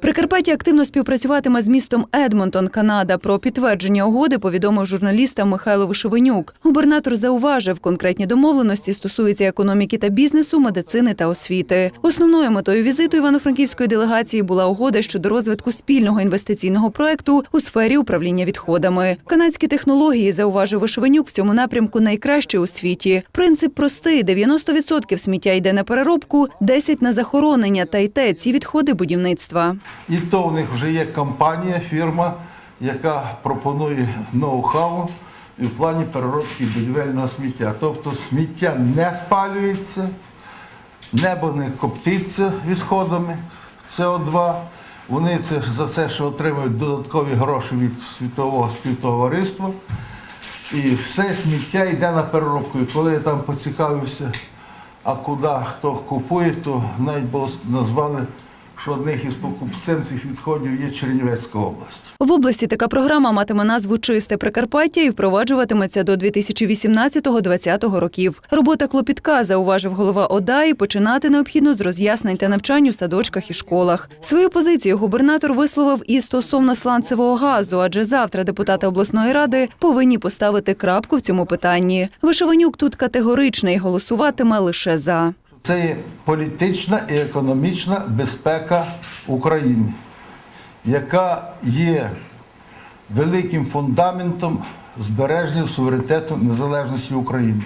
Прикарпаття активно співпрацюватиме з містом Едмонтон, Канада. Про підтвердження угоди повідомив журналістам Михайло Вишевенюк. Губернатор зауважив, конкретні домовленості стосуються економіки та бізнесу, медицини та освіти. Основною метою візиту івано-франківської делегації була угода щодо розвитку спільного інвестиційного проекту у сфері управління відходами. Канадські технології, зауважив Вишевенюк, в цьому напрямку найкращі у світі. Принцип простий: 90% сміття йде на переробку, 10% – на захоронення, та й те ці відходи будівництва. І то в них вже є компанія, фірма, яка пропонує ноу-хау в плані переробки будівельного сміття. Тобто сміття не спалюється, небо не коптиться відходами СО2. Вони це, за це, що отримують додаткові гроші від світового співтовариства. І все сміття йде на переробку. І коли я там поцікавився, а куди хто купує, то навіть було назвали, що одних із покупцем цих відходів є Чернівецька область. В області така програма матиме назву Чисте Прикарпаття і впроваджуватиметься до 2018-2020 років. Робота клопітка, зауважив голова ОДА, і починати необхідно з роз'яснень та навчань у садочках і школах. Свою позицію губернатор висловив і стосовно сланцевого газу, адже завтра депутати обласної ради повинні поставити крапку в цьому питанні. Вишиванюк тут категоричний, голосуватиме лише за. Це є політична і економічна безпека України, яка є великим фундаментом збереження суверенітету незалежності України.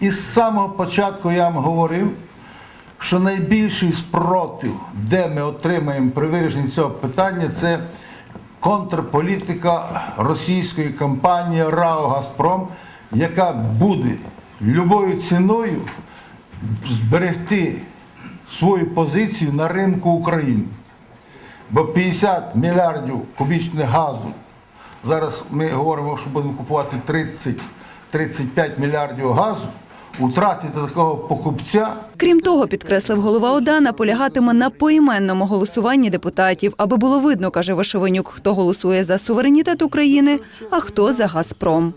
І з самого початку я вам говорив, що найбільший спротив, де ми отримаємо при вирішенні цього питання, це контрполітика російської компанії РАО Газпром, яка буде любою ціною зберегти свою позицію на ринку України. Бо 50 мільярдів кубічних газу, зараз ми говоримо, що будемо купувати 30-35 мільярдів газу, втратити такого покупця Крім того, підкреслив голова ОДА, наполягатиме на поіменному голосуванні депутатів, аби було видно, каже Вишевенюк, хто голосує за суверенітет України, а хто за Газпром.